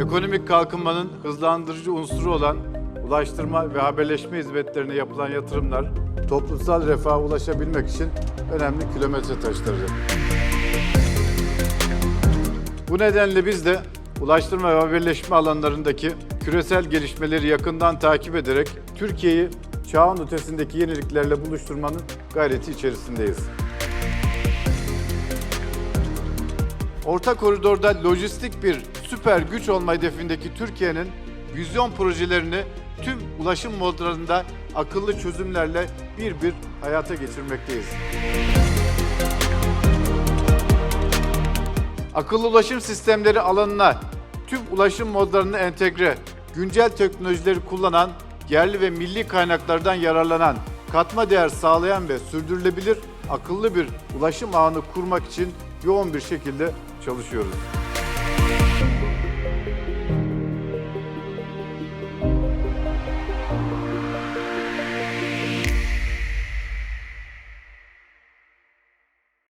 Ekonomik kalkınmanın hızlandırıcı unsuru olan ulaştırma ve haberleşme hizmetlerine yapılan yatırımlar toplumsal refaha ulaşabilmek için önemli kilometre taşlarıdır. Bu nedenle biz de ulaştırma ve haberleşme alanlarındaki küresel gelişmeleri yakından takip ederek Türkiye'yi çağın ötesindeki yeniliklerle buluşturmanın gayreti içerisindeyiz. Orta koridorda lojistik bir süper güç olma hedefindeki Türkiye'nin vizyon projelerini tüm ulaşım modlarında akıllı çözümlerle bir bir hayata geçirmekteyiz. Akıllı ulaşım sistemleri alanına tüm ulaşım modlarını entegre, güncel teknolojileri kullanan, yerli ve milli kaynaklardan yararlanan, katma değer sağlayan ve sürdürülebilir akıllı bir ulaşım ağını kurmak için yoğun bir şekilde çalışıyoruz.